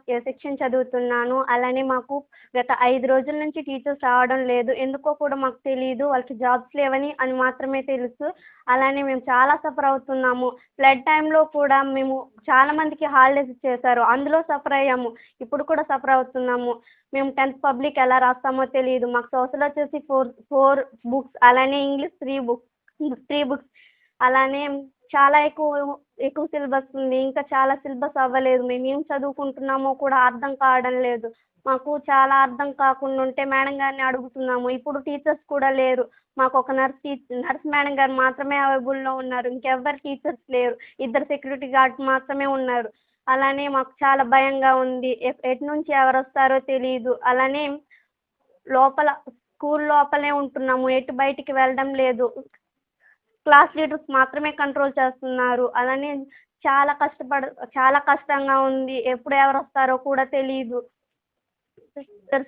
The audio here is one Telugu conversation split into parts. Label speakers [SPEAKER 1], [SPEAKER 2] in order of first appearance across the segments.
[SPEAKER 1] సెక్షన్ చదువుతున్నాను. అలానే మాకు గత ఐదు రోజుల నుంచి టీచర్స్ రావడం లేదు. ఎందుకో కూడా మాకు తెలియదు వాళ్ళకి జాబ్స్ లేవని అని మాత్రమే తెలుసు. అలానే మేము చాలా సఫర్ అవుతున్నాము. ఫ్లడ్ టైంలో కూడా మేము చాలా మందికి హాలిడేస్ ఇచ్చేసారు అందులో సఫర్ అయ్యాము. ఇప్పుడు కూడా సఫర్ అవుతున్నాము. మేము టెన్త్ పబ్లిక్ ఎలా రాస్తామో తెలియదు మాకు సోషల్ వచ్చేసి ఫోర్ ఫోర్ బుక్స్ అలానే English three books three books అలానే చాలా ఎక్కువ ఎక్కువ సిలబస్ ఉంది. ఇంకా చాలా సిలబస్ అవ్వలేదు. మేము ఏం చదువుకుంటున్నామో కూడా అర్థం కావడం లేదు. మాకు చాలా అర్థం కాకుండా ఉంటే మేడం గారిని అడుగుతున్నాము. ఇప్పుడు టీచర్స్ కూడా లేరు. మాకు ఒక నర్స్ టీ- నర్స్ మేడం గారు మాత్రమే అవైలబుల్లో ఉన్నారు. ఇంకెవ్వరు టీచర్స్ లేరు. ఇద్దరు సెక్యూరిటీ గార్డ్ మాత్రమే ఉన్నారు. అలానే మాకు చాలా భయంగా ఉంది. ఎ- ఎటు నుంచి ఎవరు వస్తారో తెలియదు అలానే లోపల స్కూల్ లోపలే ఉంటున్నాము. ఎటు బయటికి వెళ్ళడం లేదు. క్లాస్ లీడర్స్ మాత్రమే కంట్రోల్ చేస్తున్నారు. అలానే చాలా కష్టపడ చాలా కష్టంగా ఉంది. ఎప్పుడు ఎవరు వస్తారో కూడా తెలియదు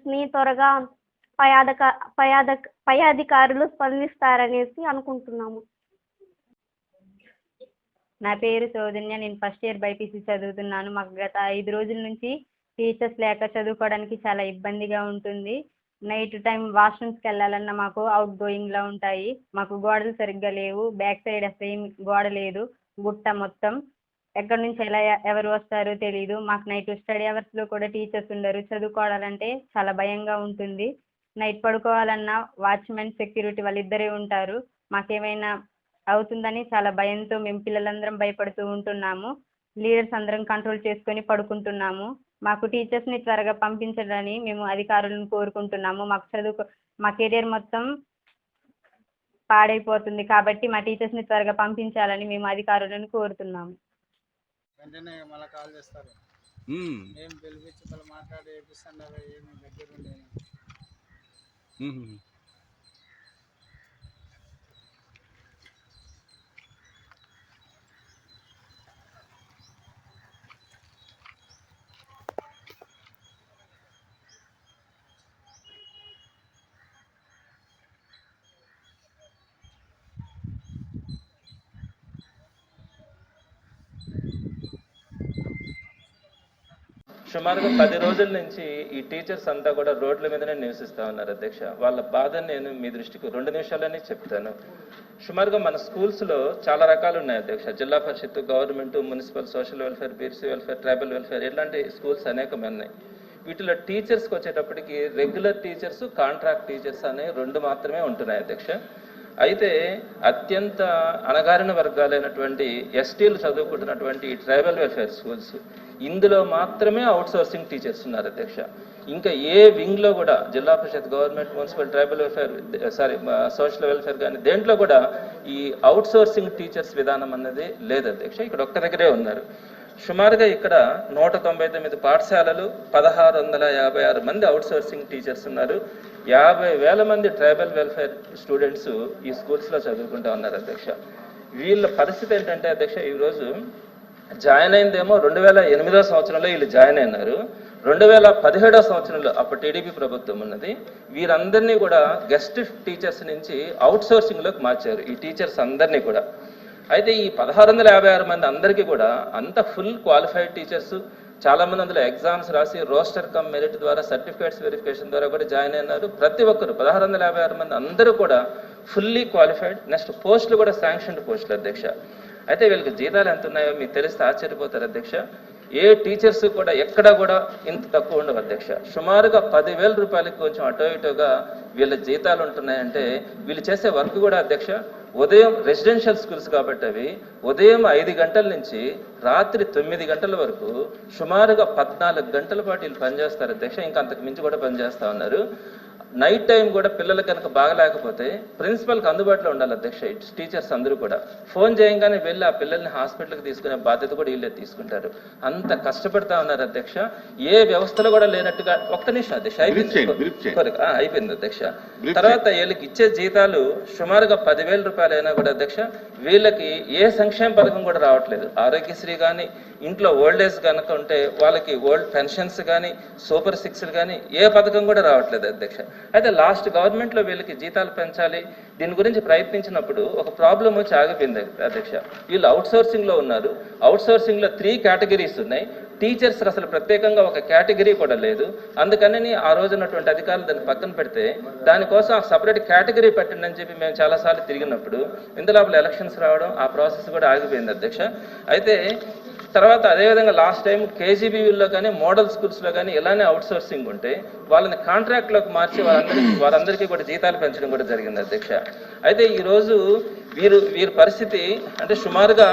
[SPEAKER 1] ని త్వరగా పై అధిక పై అధిక పై అధికారులు స్పందిస్తారనేసి అనుకుంటున్నాము.
[SPEAKER 2] నా పేరు సౌజన్య. నేను ఫస్ట్ ఇయర్ బైపీసీ చదువుతున్నాను. మాకు గత ఐదు రోజుల నుంచి టీచర్స్ లేక చదువుకోవడానికి చాలా ఇబ్బందిగా ఉంటుంది. నైట్ టైం వాష్రూమ్స్కి వెళ్ళాలన్నా మాకు అవుట్ గోయింగ్లో ఉంటాయి. మాకు గోడలు సరిగ్గా లేవు. బ్యాక్ సైడ్ అసలు ఏం గోడ లేదు. గుట్ట మొత్తం. ఎక్కడి నుంచి ఎలా ఎవరు వస్తారో తెలియదు మాకు నైట్ స్టడీ అవర్స్లో కూడా టీచర్స్ ఉండరు. చదువుకోవాలంటే చాలా భయంగా ఉంటుంది. నైట్ పడుకోవాలన్నా వాచ్మెన్ సెక్యూరిటీ వాళ్ళిద్దరే ఉంటారు. మాకేమైనా అవుతుందని చాలా భయంతో మేము పిల్లలందరం భయపడుతూ ఉంటున్నాము. లీడర్స్ అందరం కంట్రోల్ చేసుకొని పడుకుంటున్నాము. మాకు టీచర్స్ని త్వరగా పంపించడని మేము అధికారులను కోరుకుంటున్నాము. మాకు చదువు మా కెరియర్ మొత్తం పాడైపోతుంది కాబట్టి మా టీచర్స్ని త్వరగా పంపించాలని మేము అధికారులను కోరుతున్నాము.
[SPEAKER 3] వెంటనే మళ్ళీ కాల్ చేస్తారు.
[SPEAKER 4] మ్మ్.
[SPEAKER 3] ఏం పిలిపించి మళ్ళీ మాట్లాడి వేపిస్తున్నారు ఏమి దగ్గర
[SPEAKER 5] సుమారుగా పది రోజుల నుంచి ఈ టీచర్స్ అంతా కూడా రోడ్ల మీదనే నివసిస్తా ఉన్నారు అధ్యక్ష. వాళ్ళ బాధను నేను మీ దృష్టికి రెండు నిమిషాలని చెప్తాను. సుమారుగా మన స్కూల్స్లో చాలా రకాలు ఉన్నాయి అధ్యక్ష. Zilla parishad government municipal social welfare BC welfare tribal welfare ఇలాంటి స్కూల్స్ అనేకమే ఉన్నాయి. వీటిలో టీచర్స్కి వచ్చేటప్పటికి రెగ్యులర్ టీచర్స్ కాంట్రాక్ట్ టీచర్స్ అనే రెండు మాత్రమే ఉంటున్నాయి అధ్యక్ష. అయితే అత్యంత అణగారిన వర్గాలైనటువంటి ఎస్టీలు చదువుకుంటున్నటువంటి ట్రైబల్ వెల్ఫేర్ స్కూల్స్ ఇందులో మాత్రమే అవుట్ సోర్సింగ్ టీచర్స్ ఉన్నారు అధ్యక్ష. ఇంకా ఏ వింగ్లో కూడా zilla parishad government municipal tribal welfare sorry social welfare కానీ దేంట్లో కూడా ఈ అవుట్ సోర్సింగ్ టీచర్స్ విధానం అన్నది లేదు అధ్యక్ష. ఇక్కడ ఒక్క దగ్గరే ఉన్నారు. సుమారుగా ఇక్కడ నూట తొంభై తొమ్మిది పాఠశాలలు పదహారు వందల యాభై ఆరు మంది అవుట్ సోర్సింగ్ టీచర్స్ ఉన్నారు. యాభై వేల మంది ట్రైబల్ వెల్ఫేర్ స్టూడెంట్స్ ఈ స్కూల్స్లో చదువుకుంటా ఉన్నారు అధ్యక్ష. వీళ్ళ పరిస్థితి ఏంటంటే అధ్యక్ష ఈరోజు జాయిన్ అయిందేమో రెండు వేల ఎనిమిదో సంవత్సరంలో వీళ్ళు జాయిన్ అయినారు. రెండు వేల పదిహేడో సంవత్సరంలో అప్పుడు టీడీపీ ప్రభుత్వం ఉన్నది. వీరందరినీ కూడా గెస్ట్ టీచర్స్ నుంచి అవుట్ సోర్సింగ్లోకి మార్చారు. ఈ టీచర్స్ అందరినీ కూడా. అయితే ఈ పదహారు వందల యాభై ఆరు మంది అందరికీ కూడా అంత ఫుల్ క్వాలిఫైడ్ టీచర్స్ చాలా మంది అందులో ఎగ్జామ్స్ రాసి రోస్టర్ కమ్ మెరిట్ ద్వారా సర్టిఫికేట్స్ వెరిఫికేషన్ ద్వారా కూడా జాయిన్ అయినారు. ప్రతి ఒక్కరు పదహారు వందల యాభై ఆరు మంది అందరూ కూడా ఫుల్లీ క్వాలిఫైడ్. నెక్స్ట్ పోస్టులు కూడా శాంక్షన్డ్ పోస్టులు అధ్యక్ష. అయితే వీళ్ళకి జీతాలు ఎంత ఉన్నాయో మీకు తెలిస్తే ఆశ్చర్యపోతారు అధ్యక్ష. ఏ టీచర్స్ కూడా ఎక్కడ కూడా ఇంత తక్కువ ఉండవు అధ్యక్ష. సుమారుగా పదివేల రూపాయలకి కొంచెం అటో ఇటోగా వీళ్ళ జీతాలు ఉంటున్నాయంటే వీళ్ళు చేసే వర్క్ కూడా అధ్యక్ష ఉదయం రెసిడెన్షియల్ స్కూల్స్ కాబట్టి అవి ఉదయం ఐదు గంటల నుంచి రాత్రి తొమ్మిది గంటల వరకు సుమారుగా పద్నాలుగు గంటల పాటు వీళ్ళు పనిచేస్తారు. అధ్యక్ష ఇంకా అంతకు మించి కూడా పనిచేస్తా ఉన్నారు. నైట్ టైం కూడా పిల్లలు కనుక బాగలేకపోతే ప్రిన్సిపల్కి అందుబాటులో ఉండాలి అధ్యక్ష టీచర్స్ అందరూ కూడా. ఫోన్ చేయంగానే వెళ్ళి ఆ పిల్లల్ని హాస్పిటల్కి తీసుకునే బాధ్యత కూడా వీళ్ళే తీసుకుంటారు. అంత కష్టపడతా ఉన్నారు అధ్యక్ష. ఏ వ్యవస్థలో కూడా లేనట్టుగా ఒక్క నిమిషం అధ్యక్ష అయిపోయింది. అయిపోయింది అధ్యక్ష. తర్వాత వీళ్ళకి ఇచ్చే జీతాలు సుమారుగా పదివేల రూపాయలు అయినా కూడా అధ్యక్ష వీళ్ళకి ఏ సంక్షేమ పథకం కూడా రావట్లేదు. ఆరోగ్యశ్రీ కానీ ఇంట్లో ఓల్డ్ ఏజ్ కనుక ఉంటే వాళ్ళకి ఓల్డ్ పెన్షన్స్ కానీ సూపర్ సిక్స్ కానీ ఏ పథకం కూడా రావట్లేదు అధ్యక్ష. అయితే లాస్ట్ గవర్నమెంట్లో వీళ్ళకి జీతాలు పెంచాలి. దీని గురించి ప్రయత్నించినప్పుడు ఒక ప్రాబ్లం వచ్చి ఆగిపోయింది అధ్యక్ష. వీళ్ళు అవుట్ సోర్సింగ్లో ఉన్నారు. అవుట్ సోర్సింగ్లో త్రీ కేటగిరీస్ ఉన్నాయి. టీచర్స్ అసలు ప్రత్యేకంగా ఒక కేటగిరీ కూడా లేదు. అందుకని ఆ రోజున్నటువంటి అధికారులు దాన్ని పక్కన పెడితే దానికోసం ఆ సపరేట్ కేటగిరీ పెట్టండి అని చెప్పి మేము చాలాసార్లు తిరిగినప్పుడు ఇందులో ఎలక్షన్స్ రావడం ఆ ప్రాసెస్ కూడా ఆగిపోయింది అధ్యక్ష. అయితే తర్వాత అదేవిధంగా లాస్ట్ టైం కేజీబీవీలో కానీ మోడల్ స్కూల్స్లో కానీ ఇలానే అవుట్ సోర్సింగ్ ఉంటే వాళ్ళని కాంట్రాక్ట్లోకి మార్చి వారందరికీ వారందరికీ కూడా జీతాలు పెంచడం కూడా జరిగింది అధ్యక్ష. అయితే ఈరోజు వీరు వీరి పరిస్థితి అంటే సుమారుగా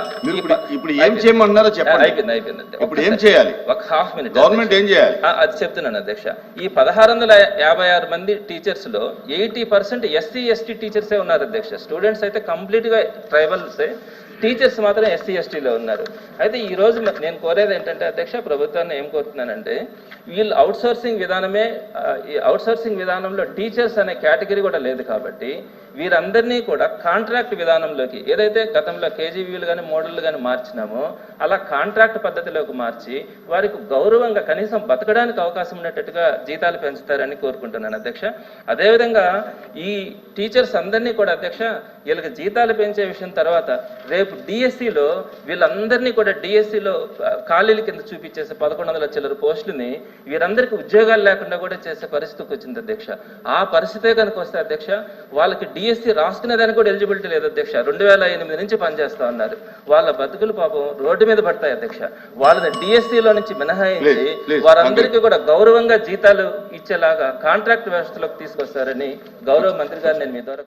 [SPEAKER 4] ఇప్పుడు ఏం చేయమన్నారో చెప్పండి.
[SPEAKER 5] అయిపోయింది అయిపోయింది.
[SPEAKER 4] ఇప్పుడు ఏం చేయాలి?
[SPEAKER 5] ఒక హాఫ్ మినిట్
[SPEAKER 4] గవర్నమెంట్ ఏం చేయాలి?
[SPEAKER 5] అది చెప్తున్నాను అధ్యక్ష. ఈ పదహారు వందల యాభై ఆరు మంది టీచర్స్లో ఎయిటీ పర్సెంట్ ఎస్సీ ఎస్టీ టీచర్సే ఉన్నారు అధ్యక్ష. స్టూడెంట్స్ అయితే కంప్లీట్గా ట్రైబల్సే. టీచర్స్ మాత్రం ఎస్సీ ఎస్టీలో ఉన్నారు. అయితే ఈ రోజు నేను కోరేది ఏంటంటే అధ్యక్ష ప్రభుత్వాన్ని ఏం కోరుతున్నానంటే వీళ్ళు అవుట్ సోర్సింగ్ విధానమే ఈ అవుట్ సోర్సింగ్ విధానంలో టీచర్స్ అనే కేటగిరీ కూడా లేదు కాబట్టి వీరందరినీ కూడా కాంట్రాక్ట్ విధానంలోకి ఏదైతే గతంలో కేజీవీలు కానీ మోడళ్ళు కానీ మార్చినామో అలా కాంట్రాక్ట్ పద్ధతిలోకి మార్చి వారికి గౌరవంగా కనీసం బతకడానికి అవకాశం ఉండేటట్టుగా జీతాలు పెంచుతారని కోరుకుంటున్నాను అధ్యక్ష. అదేవిధంగా ఈ టీచర్స్ అందరినీ కూడా అధ్యక్ష వీళ్ళకి జీతాలు పెంచే విషయం తర్వాత రేపు డిఎస్సిలో వీళ్ళందరినీ కూడా డిఎస్సిలో ఖాళీల కింద చూపించేసే పదకొండు వందల చిల్లర పోస్టులని వీరందరికీ ఉద్యోగాలు లేకుండా కూడా చేసే పరిస్థితికి వచ్చింది అధ్యక్ష. ఆ పరిస్థితే కనుక వస్తే అధ్యక్ష వాళ్ళకి డిఎస్సి రాసుకునేదానికి కూడా ఎలిజిబిలిటీ లేదు అధ్యక్ష. రెండు వేల ఎనిమిది నుంచి పనిచేస్తా ఉన్నారు. వాళ్ళ బతుకులు పాపం రోడ్డు మీద పడతాయి అధ్యక్ష. వాళ్ళని డిఎస్సిలో నుంచి మినహాయించి వారందరికీ కూడా గౌరవంగా జీతాలు ఇచ్చేలాగా కాంట్రాక్ట్ వ్యవస్థలోకి తీసుకొస్తారని గౌరవ మంత్రి గారు నేను మీ ద్వారా.